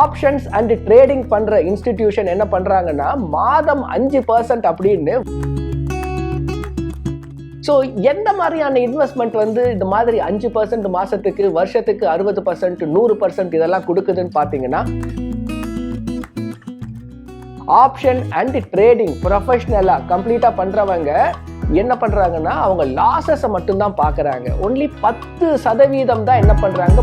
Options and trading பண்ற institution என்ன பண்றாங்கன்னா மாதம் அஞ்சு பர்சன்ட் அப்படின்னு. ஸோ எந்த மாதிரியான இன்வெஸ்ட்மெண்ட் வந்து இந்த மாதிரி அஞ்சு பர்சன்ட் மாதத்துக்கு வருஷத்துக்கு அறுபது பர்சன்ட் நூறு பர்சன்ட் இதெல்லாம் கொடுக்குதுன்னு பார்த்தீங்கன்னா ஆப்ஷன் அண்ட் ட்ரேடிங் ப்ரொஃபஷ்னலாக கம்ப்ளீட்டாக பண்ணுறவங்க என்ன பண்ணுறாங்கன்னா அவங்க லாசஸை மட்டும்தான் பார்க்குறாங்க. ஒன்லி பத்து சதவீதம் தான் என்ன பண்ணுறாங்க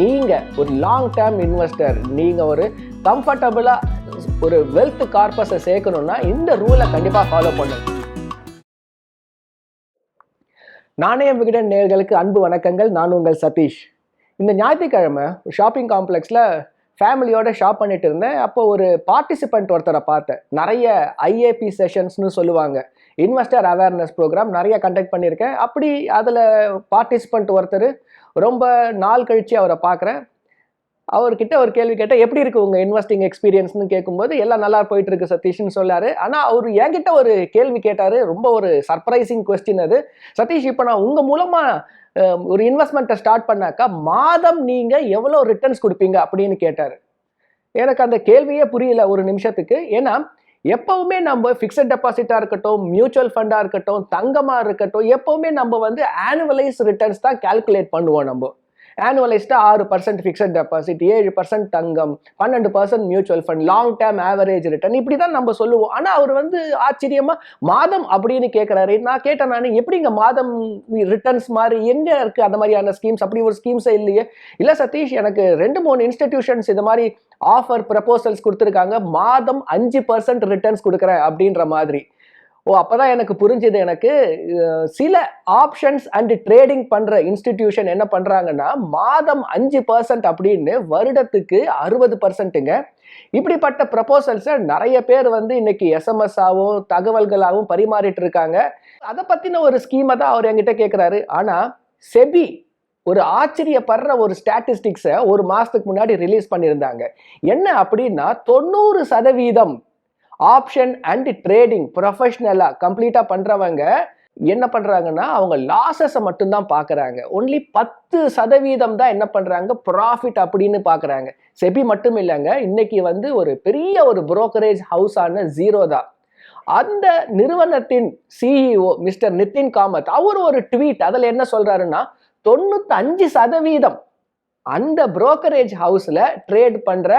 நீங்கள் ஒரு லாங் டேர்ம் இன்வெஸ்டர் நீங்கள் ஒரு கம்ஃபர்டபுளாக ஒரு வெல்த் கார்பஸை சேர்க்கணும்னா இந்த ரூலை கண்டிப்பாக ஃபாலோ பண்ணுங்க. நாணயம் விகடன் நேர்களுக்கு அன்பு வணக்கங்கள். நான் உங்கள் சதீஷ். இந்த ஞாயிற்றுக்கிழமை ஷாப்பிங் காம்ப்ளெக்ஸில் ஃபேமிலியோட ஷாப் பண்ணிட்டு இருந்தேன். அப்போ ஒரு பார்ட்டிசிபெண்ட் ஒருத்தரை பார்த்தேன். நிறைய ஐஏபி செஷன்ஸ்னு சொல்லுவாங்க. இன்வெஸ்டர் அவேர்னஸ் ப்ரோக்ராம் நிறைய கண்டக்ட் பண்ணியிருக்கேன். அப்படி அதில் பார்ட்டிசிபெண்ட் ஒருத்தர் ரொம்ப நாள் கழித்து அவரை பார்க்குறேன். அவர்கிட்ட ஒரு கேள்வி கேட்டால் எப்படி இருக்கு உங்கள் இன்வெஸ்டிங் எக்ஸ்பீரியன்ஸ்னு கேட்கும்போது எல்லாம் நல்லா போயிட்டு இருக்கு சதீஷ்னு சொல்லாரு. ஆனால் அவர் என்கிட்ட ஒரு கேள்வி கேட்டார். ரொம்ப ஒரு சர்ப்ரைசிங் கொஸ்டின் அது. சதீஷ் இப்போ நான் உங்கள் மூலமாக ஒரு இன்வெஸ்ட்மெண்ட்டை ஸ்டார்ட் பண்ணாக்கா மாதம் நீங்கள் எவ்வளோ ரிட்டர்ன்ஸ் கொடுப்பீங்க அப்படின்னு கேட்டார். எனக்கு அந்த கேள்வியே புரியல ஒரு நிமிஷத்துக்கு. ஏன்னா எப்பவுமே நம்ம ஃபிக்ஸட் டெபாசிட்டாக இருக்கட்டும் மியூச்சுவல் ஃபண்டாக இருக்கட்டும் தங்கமாக இருக்கட்டும் எப்பவுமே நம்ம வந்து ஆனுவலைஸ் ரிட்டர்ன்ஸ் தான் கால்குலேட் பண்ணுவோம் நம்ம. ஆனுவலைஸ்டாக ஆறு பர்சன்ட் ஃபிக்ஸட் டெபாசிட் ஏழு பர்சன்ட் தங்கம் பன்னெண்டு percent mutual fund long term average return இப்படி தான் நம்ம சொல்லுவோம். ஆனால் அவர் வந்து ஆச்சரியமாக மாதம் அப்படின்னு கேட்குறாரு நான் கேட்டேன் நான் எப்படிங்க மாதம் ரிட்டர்ன்ஸ் மாதிரி எங்கே இருக்குது அந்த மாதிரியான ஸ்கீம்ஸ் அப்படி ஒரு ஸ்கீம்ஸே இல்லையே? இல்லை சதீஷ் எனக்கு ரெண்டு மூணு இன்ஸ்டிடியூஷன்ஸ் இது மாதிரி ஆஃபர் ப்ரப்போசல்ஸ் கொடுத்துருக்காங்க. மாதம் அஞ்சு பர்சன்ட் ரிட்டர்ன்ஸ் கொடுக்குறேன் அப்படின்ற மாதிரி. ஓ அப்போதான் எனக்கு புரிஞ்சுது எனக்கு சில ஆப்ஷன்ஸ் அண்ட் ட்ரேடிங் பண்ணுற இன்ஸ்டிடியூஷன் என்ன பண்ணுறாங்கன்னா மாதம் அஞ்சு பர்சன்ட் அப்படின்னு வருடத்துக்கு அறுபது பர்சன்ட்டுங்க இப்படிப்பட்ட ப்ரப்போசல்ஸை நிறைய பேர் வந்து இன்னைக்கு எஸ்எம்எஸ்ஸாகவும் தகவல்களாகவும் பரிமாறிட்டு இருக்காங்க. அதை பற்றின ஒரு ஸ்கீமை தான் அவர் என்கிட்ட கேட்குறாரு ஆனால் செபி ஒரு ஆச்சரியப்படுற ஒரு ஸ்டாட்டிஸ்டிக்ஸை ஒரு மாதத்துக்கு முன்னாடி ரிலீஸ் பண்ணியிருந்தாங்க. என்ன அப்படின்னா தொண்ணூறு சதவீதம் ஆப்ஷன் அண்ட் ட்ரேடிங் ப்ரொஃபஷ்னலாக கம்ப்ளீட்டாக பண்ணுறவங்க என்ன பண்ணுறாங்கன்னா அவங்க லாசஸை மட்டும்தான் பார்க்குறாங்க ஒன்லி பத்து சதவீதம் தான் என்ன பண்ணுறாங்க ப்ராஃபிட் அப்படின்னு பார்க்குறாங்க செபி மட்டும் இல்லைங்க. இன்னைக்கு வந்து ஒரு பெரிய ஒரு புரோக்கரேஜ் ஹவுஸான ஜீரோ தான். அந்த நிறுவனத்தின் சிஇஓ மிஸ்டர் நிதின் காமத் அவர் ஒரு ட்வீட் அதில் என்ன சொல்கிறாருன்னா தொண்ணூத்தஞ்சு சதவீதம் அந்த புரோக்கரேஜ் ஹவுஸில் ட்ரேட் பண்ணுற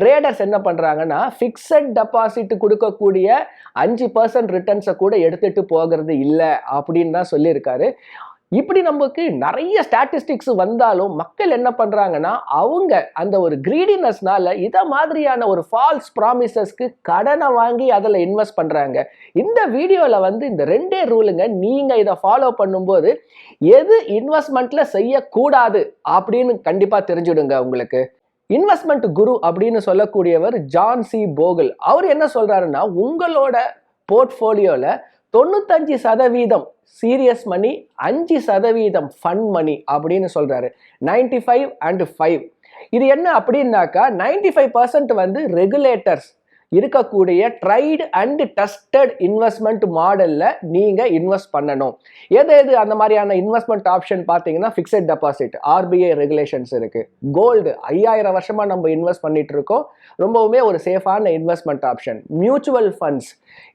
ட்ரேடர்ஸ் என்ன பண்ணுறாங்கன்னா ஃபிக்ஸட் டெபாசிட் கொடுக்கக்கூடிய அஞ்சு பர்சன்ட் ரிட்டர்ன்ஸை கூட எடுத்துகிட்டு போகிறது இல்லை அப்படின்னு தான் சொல்லியிருக்காரு. இப்படி நமக்கு நிறைய ஸ்டாட்டிஸ்டிக்ஸ் வந்தாலும் மக்கள் என்ன பண்ணுறாங்கன்னா அவங்க அந்த ஒரு கிரீடினஸ்னால இதை மாதிரியான ஒரு ஃபால்ஸ் ப்ராமிசஸ்க்கு கடனை வாங்கி அதில் இன்வெஸ்ட் பண்ணுறாங்க இந்த வீடியோவில் வந்து இந்த ரெண்டே ரூலுங்க நீங்கள் இதை ஃபாலோ பண்ணும்போது எது இன்வெஸ்ட்மெண்ட்டில் செய்யக்கூடாது அப்படின்னு கண்டிப்பாக தெரிஞ்சுடுங்க உங்களுக்கு. இன்வெஸ்ட்மெண்ட் குரு அப்படின்னு சொல்லக்கூடியவர் ஜான் சி போகல் அவர் என்ன சொல்றாருன்னா உங்களோட போர்ட்ஃபோலியோவில் தொண்ணூத்தஞ்சு சதவீதம் சீரியஸ் மணி அஞ்சு சதவீதம் ஃபன் மணி அப்படின்னு சொல்கிறாரு நைன்டி ஃபைவ் அண்ட் ஃபைவ் இது என்ன அப்படின்னாக்கா நைன்டி ஃபைவ் பர்சன்ட் வந்து ரெகுலேட்டர்ஸ் இருக்கக்கூடிய ட்ரைடு அண்ட் டஸ்டட் இன்வெஸ்ட்மெண்ட் மாடலில் நீங்கள் இன்வெஸ்ட் பண்ணணும். எது எது அந்த மாதிரியான இன்வெஸ்ட்மெண்ட் ஆப்ஷன் பார்த்தீங்கன்னா ஃபிக்ஸட் டெபாசிட் ஆர்பிஐ ரெகுலேஷன்ஸ் இருக்குது கோல்டு ஐயாயிரம் வருஷமாக நம்ம இன்வெஸ்ட் பண்ணிட்டு இருக்கோம். ரொம்பவுமே ஒரு சேஃபான இன்வெஸ்ட்மெண்ட் ஆப்ஷன் மியூச்சுவல் ஃபண்ட்ஸ்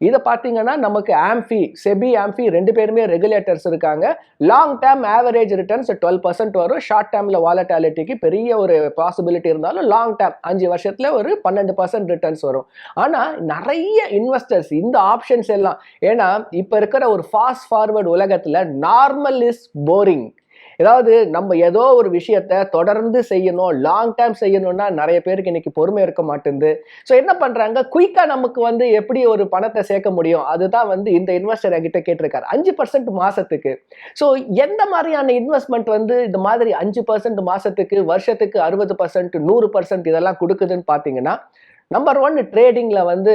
இதை பார்த்தீங்கன்னா நமக்கு ஆம்ஃபி செபி ஆம்ஃபி ரெண்டு பேருமே ரெகுலேட்டர்ஸ் இருக்காங்க. Long term average returns twelve percent வரும். ஷார்ட் டேர்மில் வாலட்டாலிட்டிக்கு பெரிய ஒரு பாசிபிலிட்டி இருந்தாலும் லாங் டேர்ம் அஞ்சு வருஷத்துல ஒரு பன்னெண்டு பர்சன்ட் ரிட்டர்ன்ஸ் வரும். ஆனால் நிறைய இன்வெஸ்டர்ஸ் இந்த ஆப்ஷன்ஸ் எல்லாம் ஏன்னா இப்போ இருக்கிற ஒரு ஃபாஸ்ட் ஃபார்வர்ட் உலகத்தில் நார்மல் இஸ் போரிங் ஏதாவது நம்ம ஏதோ ஒரு விஷயத்த தொடர்ந்து செய்யணும் லாங் டைம் செய்யணும்னா நிறைய பேருக்கு இன்னைக்கு பொறுமை இருக்க மாட்டேங்குது. ஸோ என்ன பண்றாங்க? குயிக்காக நமக்கு வந்து எப்படி ஒரு பணத்தை சேர்க்க முடியும்? அதுதான் வந்து இந்த இன்வெஸ்டர் என்கிட்ட கேட்டிருக்காரு. அஞ்சு பர்சன்ட் மாசத்துக்கு. ஸோ எந்த மாதிரியான இன்வெஸ்ட்மெண்ட் வந்து இந்த மாதிரி அஞ்சு பர்சன்ட் மாசத்துக்கு வருஷத்துக்கு அறுபது பர்சன்ட் நூறு பர்சன்ட் இதெல்லாம் கொடுக்குதுன்னு பார்த்தீங்கன்னா நம்பர் ஒன் ட்ரேடிங்கில் வந்து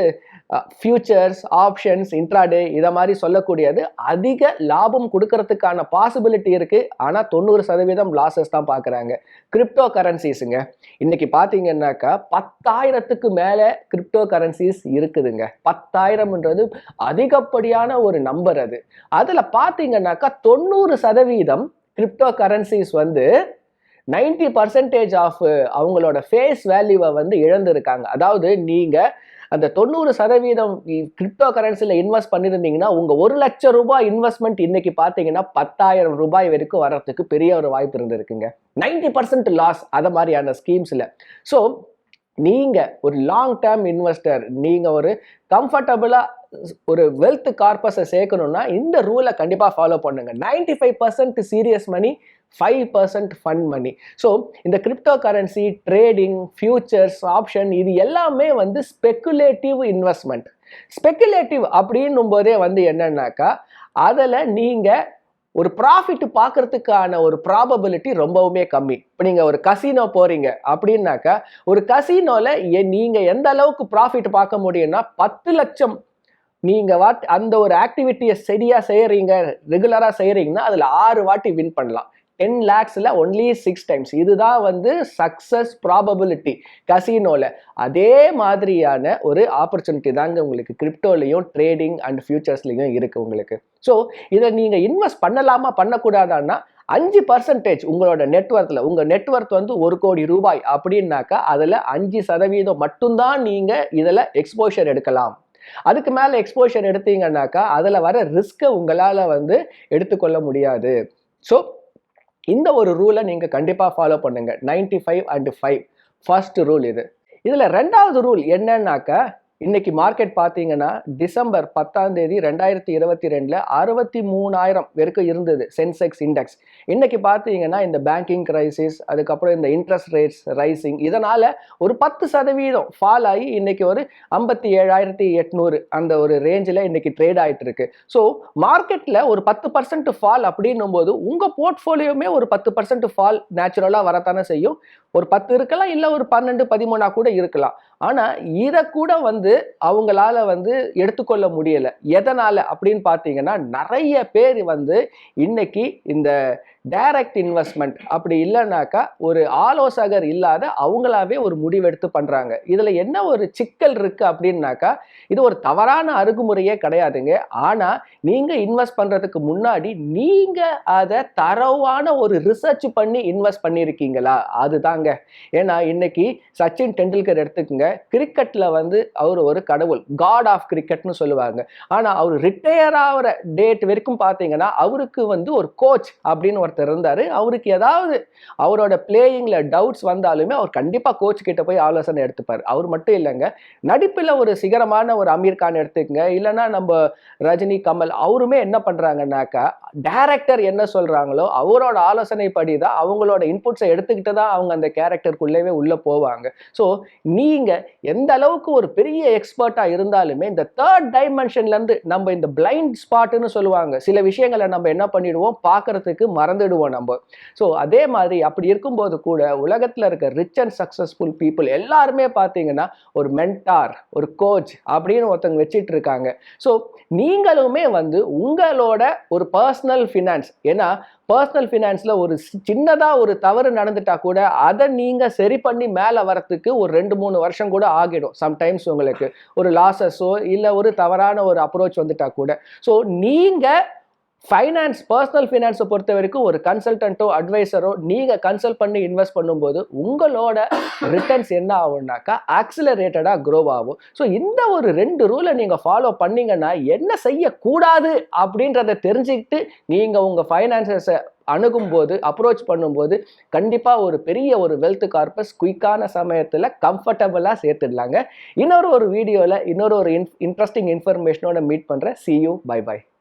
ஃபியூச்சர்ஸ் ஆப்ஷன்ஸ் இன்ட்ராடே இதை மாதிரி சொல்லக்கூடியது. அதிக லாபம் கொடுக்கறதுக்கான பாசிபிலிட்டி இருக்குது ஆனால் தொண்ணூறு சதவீதம் லாசஸ் தான் பார்க்குறாங்க கிரிப்டோ கரன்சிஸுங்க இன்றைக்கி பார்த்தீங்கன்னாக்கா பத்தாயிரத்துக்கு மேலே கிரிப்டோ கரன்சிஸ் இருக்குதுங்க. பத்தாயிரம்ன்றது அதிகப்படியான ஒரு நம்பர் அது. அதில் பார்த்தீங்கன்னாக்கா தொண்ணூறு சதவீதம் கிரிப்டோ கரன்சிஸ் வந்து நைன்டி பர்சன்டேஜ் ஆஃப் அவங்களோட ஃபேஸ் வேல்யூவை வந்து இழந்திருக்காங்க. அதாவது நீங்கள் அந்த தொண்ணூறு சதவீதம் கிரிப்டோ கரன்சியில் இன்வெஸ்ட் பண்ணியிருந்தீங்கன்னா உங்க ஒரு லட்சம் ரூபாய் இன்வெஸ்ட்மெண்ட் இன்னைக்கு பார்த்தீங்கன்னா பத்தாயிரம் ரூபாய் வரைக்கும் வர்றதுக்கு பெரிய ஒரு வாய்ப்பு இருந்திருக்குங்க. நைன்டி பர்சன்ட் லாஸ் அதை மாதிரியான ஸ்கீம்ஸில் ஸோ நீங்கள் ஒரு லாங் டேர்ம் இன்வெஸ்டர் நீங்கள் ஒரு கம்ஃபர்டபுளாக ஒரு வெல்த் கார்பஸை சேர்க்கணும்னா இந்த ரூலை கண்டிப்பாக ஃபாலோ பண்ணுங்க. Ninety five percent serious money five percent fun money so இந்த crypto currency trading futures option இது எல்லாமே வந்து ஸ்பெக்குலேட்டிவ் இன்வெஸ்ட்மெண்ட் ஸ்பெக்குலேட்டிவ் அப்படின்னும் போதே வந்து என்னன்னாக்கா அதில் நீங்கள் ஒரு ப்ராஃபிட் பார்க்கறதுக்கான ஒரு ப்ராபபிலிட்டி ரொம்பவுமே கம்மி. இப்போ நீங்கள் ஒரு கசினோ போகிறீங்க அப்படின்னாக்கா ஒரு கசினோல நீங்கள் எந்த அளவுக்கு ப்ராஃபிட் பார்க்க முடியும்னா பத்து லட்சம் நீங்கள் வாட் அந்த ஒரு ஆக்டிவிட்டியை சரியாக செய்கிறீங்க ரெகுலராக செய்கிறீங்கன்னா அதில் ஆறு வாட்டி வின் பண்ணலாம். டென் லேக்ஸில் ஒன்லி சிக்ஸ் டைம்ஸ் இதுதான் வந்து சக்ஸஸ் ப்ராபபிலிட்டி கசினோவில் அதே மாதிரியான ஒரு ஆப்பர்ச்சுனிட்டி தாங்க உங்களுக்கு கிரிப்டோலையும் ட்ரேடிங் அண்ட் ஃபியூச்சர்ஸ்லையும் இருக்குது உங்களுக்கு. ஸோ இதை நீங்கள் இன்வெஸ்ட் பண்ணலாமா பண்ணக்கூடாதான்னா அஞ்சு பர்சன்டேஜ் உங்களோட நெட்ஒர்த்தில் உங்கள் நெட்ஒர்க் வந்து ஒரு கோடி ரூபாய் அப்படின்னாக்கா அதில் அஞ்சு சதவீதம் மட்டும்தான் நீங்கள் இதில் எக்ஸ்போஷர் எடுக்கலாம். அதுக்கு மேலே எக்ஸ்போஷர் எடுத்தீங்கன்னாக்கா அதில் வர ரிஸ்க்கை உங்களால் வந்து எடுத்துக்கொள்ள முடியாது. ஸோ இந்த ஒரு ரூலை நீங்கள் கண்டிப்பாக ஃபாலோ பண்ணுங்கள் ninety five and five first rule இது. இதில் ரெண்டாவது ரூல் என்னன்னாக்கா இன்னைக்கு மார்க்கெட் பார்த்தீங்கன்னா டிசம்பர் பத்தாம் தேதி ரெண்டாயிரத்தி இருபத்தி ரெண்டில் அறுபத்தி மூணாயிரம் வரைக்கும் இருந்தது சென்செக்ஸ் இண்டெக்ஸ் இன்னைக்கு பார்த்தீங்கன்னா இந்த பேங்கிங் கிரைசிஸ் அதுக்கப்புறம் இந்த இன்ட்ரெஸ்ட் ரேட்ஸ் ரைசிங் இதனால் ஒரு பத்து சதவீதம் ஃபால் ஆகி இன்னைக்கு ஒரு ஐம்பத்தி ஏழாயிரத்தி எட்நூறு அந்த ஒரு ரேஞ்சில் இன்னைக்கு ட்ரேட் ஆகிட்டு இருக்கு. ஸோ மார்க்கெட்டில் ஒரு பத்து பர்சன்ட் ஃபால் அப்படின்னும் போது உங்கள் போர்ட்ஃபோலியோமே ஒரு பத்து பர்சன்ட் ஃபால் நேச்சுரலாக வரத்தானே செய்யும். ஒரு பத்து இருக்கலாம் இல்லை ஒரு பன்னெண்டு பதிமூணா கூட இருக்கலாம். ஆனால் இதை கூட வந்து அவங்களால வந்து எடுத்துக்கொள்ள முடியலை. எதனால்? அப்படின்னு பார்த்தீங்கன்னா நிறைய பேர் வந்து இன்னைக்கு இந்த டைரக்ட் இன்வெஸ்ட்மெண்ட் அப்படி இல்லைனாக்கா ஒரு ஆலோசகர் இல்லாத அவங்களாவே ஒரு முடிவெடுத்து பண்ணுறாங்க இதில் என்ன ஒரு சிக்கல் இருக்குது அப்படின்னாக்கா இது ஒரு தவறான அணுகுமுறையே கிடையாதுங்க. ஆனால் நீங்கள் இன்வெஸ்ட் பண்ணுறதுக்கு முன்னாடி நீங்கள் அதை தரவான ஒரு ரிசர்ச் பண்ணி இன்வெஸ்ட் பண்ணியிருக்கீங்களா அதுதாங்க. ஏன்னா இன்னைக்கு சச்சின் டெண்டுல்கர் எடுத்துக்கோங்க. கிரிக்கெட்டில் வந்து அவர் ஒரு கடவுள். காட் ஆஃப் கிரிக்கெட்னு சொல்லுவாங்க. ஆனால் அவர் ரிட்டையர் ஆகிற டேட் வரைக்கும் பார்த்தீங்கன்னா அவருக்கு வந்து ஒரு கோச் அப்படின்னு ஒருத்தர் இருந்தார். அவருக்கு ஏதாவது அவரோட பிளேயிங்கில் டவுட்ஸ் வந்தாலுமே அவர் கண்டிப்பா கோச் கிட்ட போய் ஆலோசனை எடுத்துப்பார். அவர் மட்டும் இல்லைங்க. நடிப்புல ஒரு சிகரமான ஒரு அமீர் கான் எடுத்துக்கங்க. இல்லைன்னா நம்ம ரஜினி கமல் அவருமே என்ன பண்ணுறாங்கனாக்கா டேரக்டர் என்ன சொல்றாங்களோ அவரோட ஆலோசனை படி தான் அவங்களோட இன்புட்ஸை எடுத்துக்கிட்டு தான் அவங்க அந்த கேரக்டருக்குள்ளேவே உள்ள போவாங்க. ஸோ நீங்க எந்த அளவுக்கு ஒரு பெரிய எக்ஸ்பர்ட்டா இருந்தாலுமே இந்த தேர்ட் டைமென்ஷன்ல இருந்து நம்ம இந்த பிளைண்ட் ஸ்பாட்டுன்னு சொல்லுவாங்க. சில விஷயங்களை நம்ம என்ன பண்ணிடுவோம்? பார்க்கறதுக்கு மறந்துடுவோம் நம்ம. ஸோ அதே மாதிரி அப்படி இருக்கும்போது கூட உலகத்தில் இருக்க ரிச் அண்ட் சக்ஸஸ்ஃபுல் பீப்புள் எல்லாருமே பார்த்தீங்கன்னா ஒரு மென்டார் ஒரு கோச் அப்படின்னு ஒருத்தவங்க வச்சுட்டு இருக்காங்க. ஸோ நீங்களுமே வந்து உங்களோட ஒரு பர்சனல் ஃபினான்ஸ் ஏன்னா பர்சனல் ஃபினான்ஸில் ஒரு சி- ஒரு தவறு நடந்துட்டா கூட அதை நீங்கள் சரி பண்ணி மேலே வரத்துக்கு ஒரு ரெண்டு மூணு வருஷம் கூட ஆகிடும். சம்டைம்ஸ் உங்களுக்கு ஒரு லாசஸோ இல்லை ஒரு தவறான ஒரு அப்ரோச் வந்துட்டா கூட. ஸோ நீங்கள் ஃபைனான்ஸ் பர்சனல் ஃபினான்ஸை பொறுத்த வரைக்கும் ஒரு கன்சல்டன்ட்டோ அட்வைசரோ நீங்கள் கன்சல்ட் பண்ணி இன்வெஸ்ட் பண்ணும்போது உங்களோட ரிட்டர்ன்ஸ் என்ன ஆகும்னாக்கா ஆக்சிலரேட்டடாக க்ரோ ஆகும். ஸோ இந்த ஒரு ரெண்டு ரூலை நீங்கள் ஃபாலோ பண்ணீங்கன்னா என்ன செய்யக்கூடாது அப்படின்றத தெரிஞ்சுக்கிட்டு நீங்கள் உங்கள் ஃபைனான்சஸை அணுகும்போது அப்ரோச் பண்ணும்போது கண்டிப்பாக ஒரு பெரிய ஒரு வெல்த் கார்பஸ் குயிக்கான சமயத்தில் கம்ஃபர்டபுளாக சேர்த்துடலாங்க. இன்னொரு ஒரு வீடியோவில் இன்னொரு ஒரு இன்ட்ரெஸ்டிங் இன்ஃபர்மேஷனோட மீட் பண்ணுறேன் see you bye bye